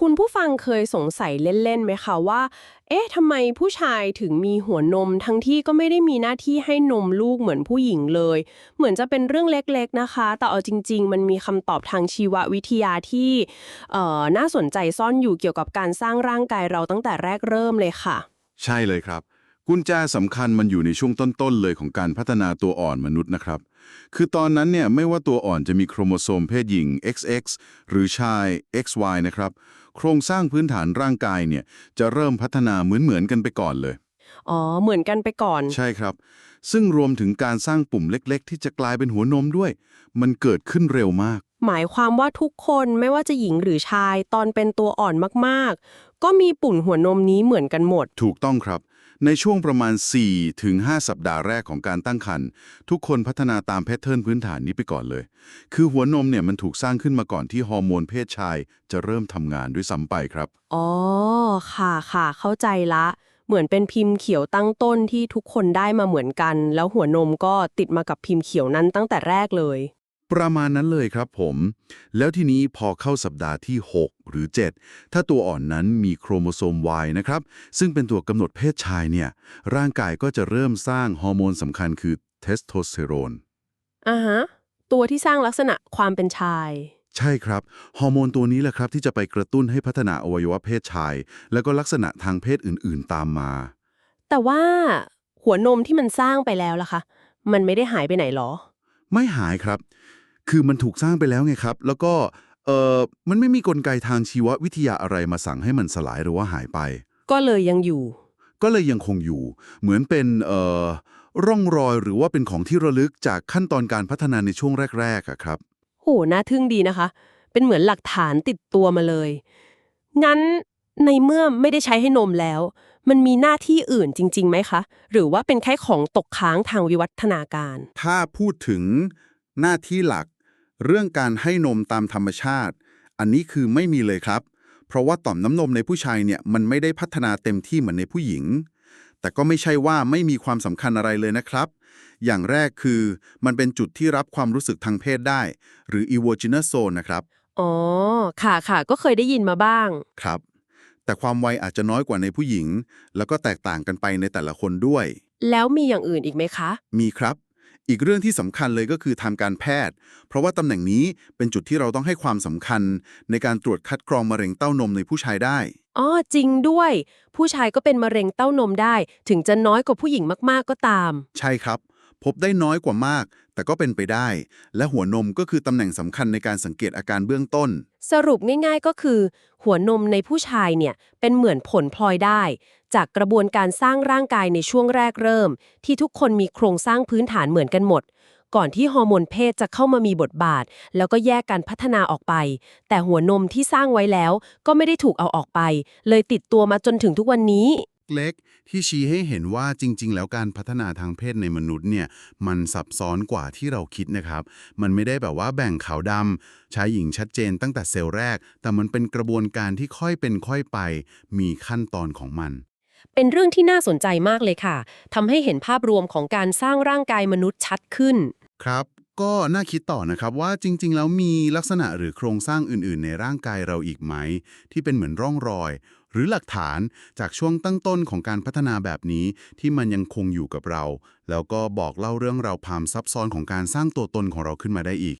คุณผู้ฟังเคยสงสัยเล่นๆไหมคะว่า เอ๊ะทำไมผู้ชายถึงมีหัวนมทั้งที่ก็ไม่ได้มีหน้าที่ให้นมลูกเหมือนผู้หญิงเลย เหมือนจะเป็นเรื่องเล็กๆนะคะ แต่เอาจริง ๆ มันมีคำตอบทางชีววิทยาที่เอ่อน่าสนใจซ่อนอยู่เกี่ยวกับการสร้างร่างกายเราตั้งแต่แรกเริ่มเลยค่ะ ใช่เลยครับ กุญแจสำคัญมันอยู่ในช่วงต้นๆเลยของการพัฒนาตัวอ่อนมนุษย์นะครับ คือตอนนั้นเนี่ยไม่ว่าตัวอ่อนจะมีโครโมโซมเพศหญิง XX หรือชาย XY นะครับ โครงสร้างพื้นฐานร่างกายเนี่ยจะเริ่มพัฒนาเหมือนๆกันไปก่อนเลย อ๋อ เหมือนกันไปก่อน ใช่ครับ ซึ่งรวมถึงการสร้างปุ่มเล็กๆ ที่จะกลายเป็นหัวนมด้วย มันเกิดขึ้นเร็วมาก หมายความว่าทุกคนไม่ว่าจะหญิงหรือชาย ตอนเป็นตัวอ่อนมากๆ ก็มีปุ่นหัวนมนี้เหมือนกันหมด ถูกต้องครับ ในช่วงประมาณ4ถึง5สัปดาห์แรกของการตั้งครรภ์ทุกคนพัฒนาตามแพทเทิร์นพื้นฐานนี้ไปก่อนเลย คือหัวนมเนี่ยมันถูกสร้างขึ้นมาก่อนที่ฮอร์โมนเพศชาย จะเริ่มทำงานด้วยซ้ำไปครับ อ๋อ ค่ะค่ะ เข้าใจละ เหมือนเป็นพิมพ์เขียวตั้งต้นที่ทุกคนได้มาเหมือนกัน แล้วหัวนมก็ติดมากับพิมพ์เขียวนั้นตั้งแต่แรกเลย ประมาณนั้นเลยครับผม แล้วทีนี้พอเข้าสัปดาห์ที่ 6 หรือ 7 ถ้าตัวอ่อนนั้นมีโครโมโซม Y นะครับ ซึ่งเป็นตัวกำหนดเพศชายเนี่ย ร่างกายก็จะเริ่มสร้างฮอร์โมนสำคัญคือเทสโทสเตอโรนอ่าฮะ ตัวที่สร้างลักษณะความเป็นชาย ใช่ครับ ฮอร์โมนตัวนี้แหละครับที่จะไปกระตุ้นให้พัฒนาอวัยวะเพศชาย แล้วก็ลักษณะทางเพศอื่นๆ ตามมา แต่ว่าหัวนมที่มันสร้างไปแล้วล่ะคะ มันไม่ได้หายไปไหนหรอ ไม่หายครับ คือมันถูกสร้างไปแล้วไงครับ แล้วก็เออมันไม่มีกลไกทางชีววิทยาอะไรมาสั่งให้มันสลายหรือว่าหายไป ก็เลยยังอยู่ ก็เลยยังคงอยู่ เหมือนเป็นเอ่อร่องรอยหรือว่าเป็นของที่ระลึกจากขั้นตอนการพัฒนาในช่วงแรกๆอะครับโหน่าทึ่งดีนะคะ เป็นเหมือนหลักฐานติดตัวมาเลย งั้นในเมื่อไม่ได้ใช้ให้นมแล้ว มันมีหน้าที่อื่นจริงๆไหมคะ หรือว่าเป็นแค่ของตกค้างทางวิวัฒนาการ ถ้าพูดถึงหน้าที่หลัก เรื่องการให้นมตามธรรมชาติ อันนี้คือไม่มีเลยครับ เพราะว่าต่อมน้ำนมในผู้ชายเนี่ยมันไม่ได้พัฒนาเต็มที่เหมือนในผู้หญิง แต่ก็ไม่ใช่ว่าไม่มีความสำคัญอะไรเลยนะครับ อย่างแรกคือมันเป็นจุดที่รับความรู้สึกทางเพศได้ หรือ erogenous zone นะครับ อ๋อ ค่ะค่ะก็เคยได้ยินมาบ้าง ครับ แต่ความไวอาจจะน้อยกว่าในผู้หญิง แล้วก็แตกต่างกันไปในแต่ละคนด้วย แล้วมีอย่างอื่นอีกไหมคะ มีครับ อีกเรื่องที่สำคัญเลยก็คือทางการแพทย์ เพราะว่าตำแหน่งนี้เป็นจุดที่เราต้องให้ความสำคัญ ในการตรวจคัดกรองมะเร็งเต้านมในผู้ชายได้อ๋อจริงด้วย ผู้ชายก็เป็นมะเร็งเต้านมได้ ถึงจะน้อยกว่าผู้หญิงมากๆก็ตาม ใช่ครับ พบได้น้อยกว่ามาก แต่ก็เป็นไปได้ และหัวนมก็คือตำแหน่งสำคัญในการสังเกตอาการเบื้องต้น สรุปง่ายๆก็คือ หัวนมในผู้ชายเนี่ยเป็นเหมือนผลพลอยได้ จากกระบวนการสร้างร่างกายในช่วงแรกเริ่ม ที่ทุกคนมีโครงสร้างพื้นฐานเหมือนกันหมด ก่อนที่ฮอร์โมนเพศจะเข้ามามีบทบาท แล้วก็แยกการพัฒนาออกไป แต่หัวนมที่สร้างไว้แล้วก็ไม่ได้ถูกเอาออกไป เลยติดตัวมาจนถึงทุกวันนี้ เล็กที่ชี้ให้เห็นว่าจริง ๆ แล้วการพัฒนาทางเพศในมนุษย์เนี่ยมันซับซ้อนกว่าที่เราคิดนะครับ มันไม่ได้แบบว่าแบ่งขาวดำชายหญิงชัดเจนตั้งแต่เซลล์แรก แต่มันเป็นกระบวนการที่ค่อยเป็นค่อยไป มีขั้นตอนของมันเป็นเรื่องที่น่าสนใจมากเลยค่ะ ทำให้เห็นภาพรวมของการสร้างร่างกายมนุษย์ชัดขึ้น ครับ ก็น่าคิดต่อนะครับว่าจริง ๆ แล้วมีลักษณะหรือโครงสร้างอื่น ๆ ในร่างกายเราอีกไหม ที่เป็นเหมือนร่องรอย หรือหลักฐานจากช่วงตั้งต้นของการพัฒนาแบบนี้ที่มันยังคงอยู่กับเรา แล้วก็บอกเล่าเรื่องราวความซับซ้อนของการสร้างตัวตนของเราขึ้นมาได้อีก